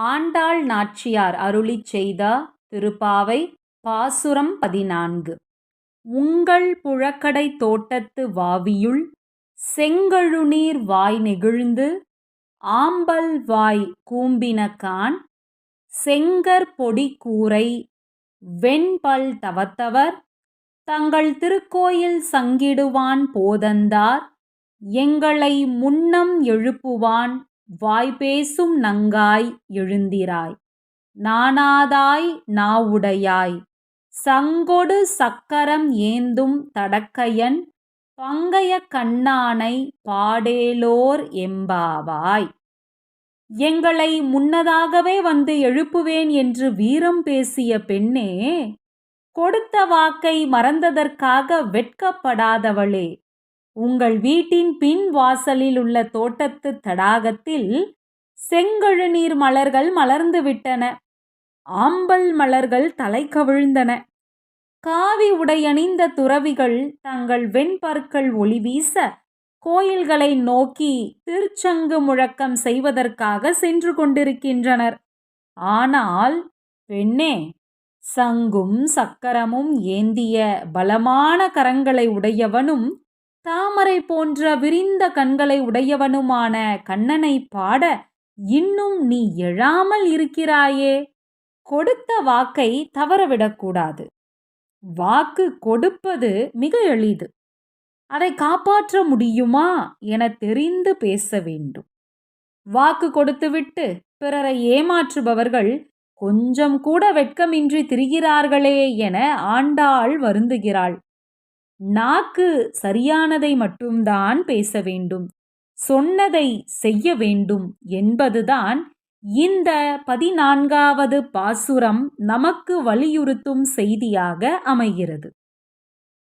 ஆண்டாள் நாச்சியார் அருளிச் செய்த திருப்பாவை பாசுரம் பதினான்கு. உங்கள் புழக்கடைத் தோட்டத்து வாவியுள் செங்கழுநீர் வாய் நெகிழ்ந்து ஆம்பல் வாய் கூம்பினகான் செங்கற் கூரை வெண்பல் தவத்தவர் தங்கள் திருக்கோயில் சங்கிடுவான் போதந்தார் எங்களை முன்னம் எழுப்புவான் வாய்பேசும் நங்காய் எழுந்திராய். நாணாதாய் நாவுடையாய். சங்கொடு சக்கரம் ஏந்தும் தடக்கையன் பங்கைய கண்ணானை பாடேலோர் எம்பாவாய். எங்களை முன்னதாகவே வந்து எழுப்புவேன் என்று வீரம் பேசிய பெண்ணே கொடுத்த வாக்கை மறந்ததற்காக வெட்கப்படாதவளே உங்கள் வீட்டின் பின் வாசலில் உள்ள தோட்டத்து தடாகத்தில் செங்கழுநீர் மலர்கள் மலர்ந்து விட்டன. ஆம்பல் மலர்கள் தலை கவிழ்ந்தன. காவி உடையணிந்த துறவிகள் தங்கள் வெண்பற்கள் ஒளி வீச கோயில்களை நோக்கி திருச்சங்கு முழக்கம் செய்வதற்காக சென்று கொண்டிருக்கின்றனர். ஆனால் பெண்ணே சங்கும் சக்கரமும் ஏந்திய பலமான கரங்களை உடையவனும் தாமரை போன்ற விரிந்த கண்களை உடையவனுமான கண்ணனை பாட இன்னும் நீ எழாமல் இருக்கிறாயே. கொடுத்த வாக்கை தவறவிடக்கூடாது வாக்கு கொடுப்பது மிக எளிது. அதை காப்பாற்ற முடியுமா என தெரிந்து பேச வேண்டும். வாக்கு கொடுத்துவிட்டு பிறரை ஏமாற்றுபவர்கள் கொஞ்சம் கூட வெட்கமின்றி திரிகிறார்களே என ஆண்டாள் வருந்துகிறாள். நாக்கு சரியானதை மட்டும்தான் பேச வேண்டும். சொன்னதை செய்ய வேண்டும் என்பதுதான் இந்த பதினான்காவது பாசுரம் நமக்கு வலியுறுத்தும் செய்தியாக அமைகிறது.